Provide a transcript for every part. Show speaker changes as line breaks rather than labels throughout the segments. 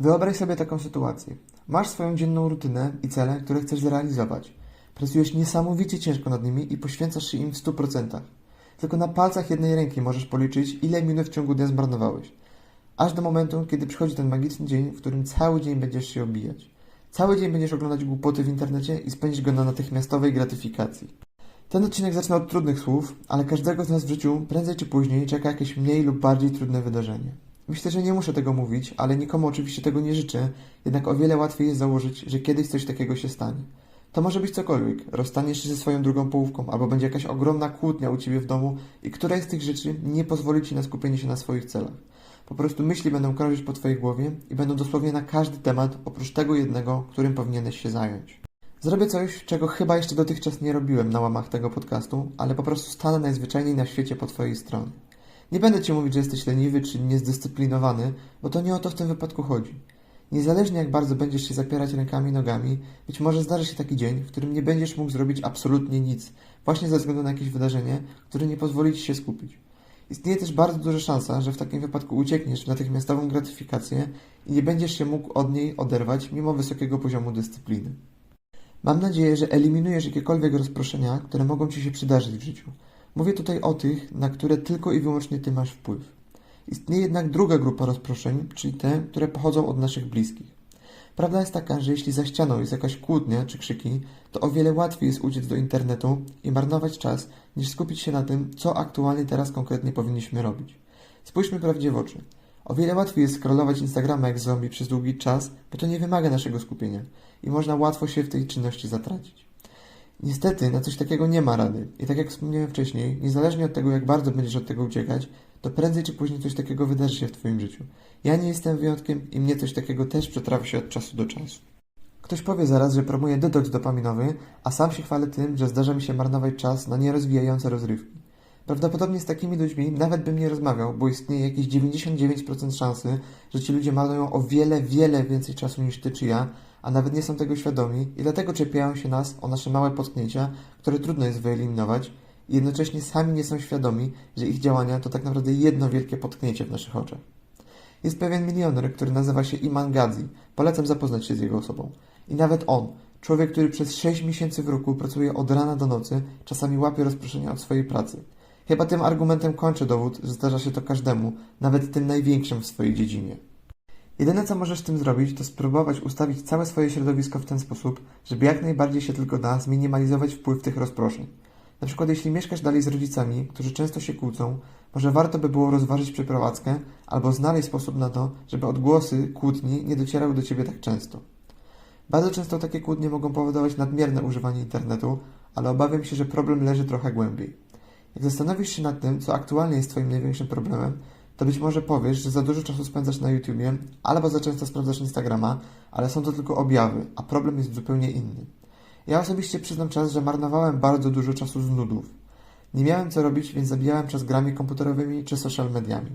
Wyobraź sobie taką sytuację. Masz swoją dzienną rutynę i cele, które chcesz zrealizować. Pracujesz niesamowicie ciężko nad nimi i poświęcasz się im w 100%. Tylko na palcach jednej ręki możesz policzyć, ile minut w ciągu dnia zmarnowałeś. Aż do momentu, kiedy przychodzi ten magiczny dzień, w którym cały dzień będziesz się obijać. Cały dzień będziesz oglądać głupoty w internecie i spędzisz go na natychmiastowej gratyfikacji. Ten odcinek zaczyna od trudnych słów, ale każdego z nas w życiu prędzej czy później czeka jakieś mniej lub bardziej trudne wydarzenie. Myślę, że nie muszę tego mówić, ale nikomu oczywiście tego nie życzę, jednak o wiele łatwiej jest założyć, że kiedyś coś takiego się stanie. To może być cokolwiek. Rozstaniesz się ze swoją drugą połówką, albo będzie jakaś ogromna kłótnia u ciebie w domu i któraś z tych rzeczy nie pozwoli ci na skupienie się na swoich celach. Po prostu myśli będą krążyć po twojej głowie i będą dosłownie na każdy temat, oprócz tego jednego, którym powinieneś się zająć. Zrobię coś, czego chyba jeszcze dotychczas nie robiłem na łamach tego podcastu, ale po prostu stanę najzwyczajniej na świecie po twojej stronie. Nie będę ci mówić, że jesteś leniwy czy niezdyscyplinowany, bo to nie o to w tym wypadku chodzi. Niezależnie jak bardzo będziesz się zapierać rękami i nogami, być może zdarzy się taki dzień, w którym nie będziesz mógł zrobić absolutnie nic, właśnie ze względu na jakieś wydarzenie, które nie pozwoli ci się skupić. Istnieje też bardzo duża szansa, że w takim wypadku uciekniesz w natychmiastową gratyfikację i nie będziesz się mógł od niej oderwać mimo wysokiego poziomu dyscypliny. Mam nadzieję, że eliminujesz jakiekolwiek rozproszenia, które mogą Ci się przydarzyć w życiu. Mówię tutaj o tych, na które tylko i wyłącznie Ty masz wpływ. Istnieje jednak druga grupa rozproszeń, czyli te, które pochodzą od naszych bliskich. Prawda jest taka, że jeśli za ścianą jest jakaś kłótnia czy krzyki, to o wiele łatwiej jest uciec do internetu i marnować czas, niż skupić się na tym, co aktualnie teraz konkretnie powinniśmy robić. Spójrzmy prawdzie w oczy. O wiele łatwiej jest scrollować Instagrama jak zombie przez długi czas, bo to nie wymaga naszego skupienia i można łatwo się w tej czynności zatracić. Niestety na coś takiego nie ma rady i tak jak wspomniałem wcześniej, niezależnie od tego jak bardzo będziesz od tego uciekać, to prędzej czy później coś takiego wydarzy się w Twoim życiu. Ja nie jestem wyjątkiem i mnie coś takiego też przetrafia się od czasu do czasu. Ktoś powie zaraz, że promuję detoks dopaminowy, a sam się chwalę tym, że zdarza mi się marnować czas na nierozwijające rozrywki. Prawdopodobnie z takimi ludźmi nawet bym nie rozmawiał, bo istnieje jakieś 99% szansy, że ci ludzie marnują o wiele, wiele więcej czasu niż ty czy ja, a nawet nie są tego świadomi i dlatego czepiają się nas o nasze małe potknięcia, które trudno jest wyeliminować i jednocześnie sami nie są świadomi, że ich działania to tak naprawdę jedno wielkie potknięcie w naszych oczach. Jest pewien milioner, który nazywa się Iman Gadzi. Polecam zapoznać się z jego osobą. I nawet on, człowiek, który przez 6 miesięcy w roku pracuje od rana do nocy, czasami łapie rozproszenia od swojej pracy. Chyba tym argumentem kończy dowód, że zdarza się to każdemu, nawet tym największym w swojej dziedzinie. Jedyne co możesz z tym zrobić, to spróbować ustawić całe swoje środowisko w ten sposób, żeby jak najbardziej się tylko da zminimalizować wpływ tych rozproszeń. Na przykład jeśli mieszkasz dalej z rodzicami, którzy często się kłócą, może warto by było rozważyć przeprowadzkę albo znaleźć sposób na to, żeby odgłosy kłótni nie docierały do ciebie tak często. Bardzo często takie kłótnie mogą powodować nadmierne używanie internetu, ale obawiam się, że problem leży trochę głębiej. Jak zastanowisz się nad tym, co aktualnie jest Twoim największym problemem, to być może powiesz, że za dużo czasu spędzasz na YouTubie albo za często sprawdzasz Instagrama, ale są to tylko objawy, a problem jest zupełnie inny. Ja osobiście przyznam czas, że marnowałem bardzo dużo czasu z nudów. Nie miałem co robić, więc zabijałem czas grami komputerowymi czy social mediami.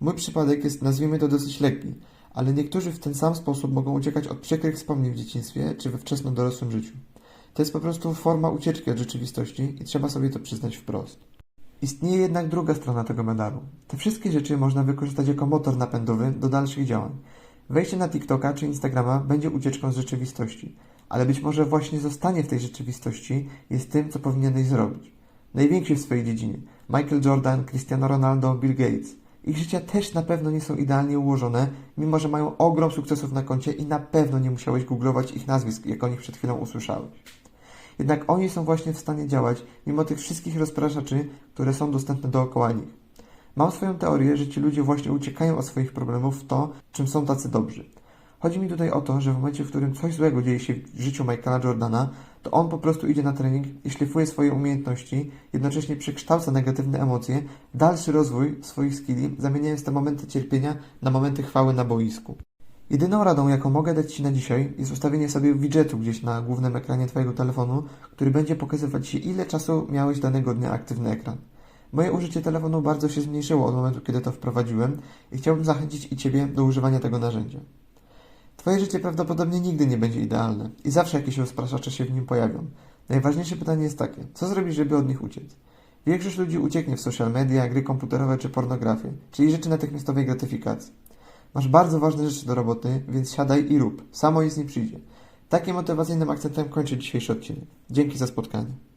Mój przypadek jest, nazwijmy to, dosyć lekki, ale niektórzy w ten sam sposób mogą uciekać od przykrych wspomnień w dzieciństwie czy we wczesnym dorosłym życiu. To jest po prostu forma ucieczki od rzeczywistości i trzeba sobie to przyznać wprost. Istnieje jednak druga strona tego medalu. Te wszystkie rzeczy można wykorzystać jako motor napędowy do dalszych działań. Wejście na TikToka czy Instagrama będzie ucieczką z rzeczywistości, ale być może właśnie zostanie w tej rzeczywistości jest tym, co powinieneś zrobić. Najwięksi w swojej dziedzinie Michael Jordan, Cristiano Ronaldo, Bill Gates. Ich życia też na pewno nie są idealnie ułożone, mimo że mają ogrom sukcesów na koncie i na pewno nie musiałeś googlować ich nazwisk, jak o nich przed chwilą usłyszałeś. Jednak oni są właśnie w stanie działać, mimo tych wszystkich rozpraszaczy, które są dostępne dookoła nich. Mam swoją teorię, że ci ludzie właśnie uciekają od swoich problemów w to, czym są tacy dobrzy. Chodzi mi tutaj o to, że w momencie, w którym coś złego dzieje się w życiu Michaela Jordana, to on po prostu idzie na trening i szlifuje swoje umiejętności, jednocześnie przekształca negatywne emocje dalszy rozwój swoich skilli, zamieniając te momenty cierpienia na momenty chwały na boisku. Jedyną radą, jaką mogę dać Ci na dzisiaj, jest ustawienie sobie widgetu gdzieś na głównym ekranie Twojego telefonu, który będzie pokazywać Ci, ile czasu miałeś danego dnia aktywny ekran. Moje użycie telefonu bardzo się zmniejszyło od momentu, kiedy to wprowadziłem i chciałbym zachęcić i Ciebie do używania tego narzędzia. Twoje życie prawdopodobnie nigdy nie będzie idealne i zawsze jakieś rozpraszacze się w nim pojawią. Najważniejsze pytanie jest takie, co zrobić, żeby od nich uciec? Większość ludzi ucieknie w social media, gry komputerowe czy pornografię, czyli rzeczy natychmiastowej gratyfikacji. Masz bardzo ważne rzeczy do roboty, więc siadaj i rób. Samo nic nie przyjdzie. Takim motywacyjnym akcentem kończę dzisiejszy odcinek. Dzięki za spotkanie.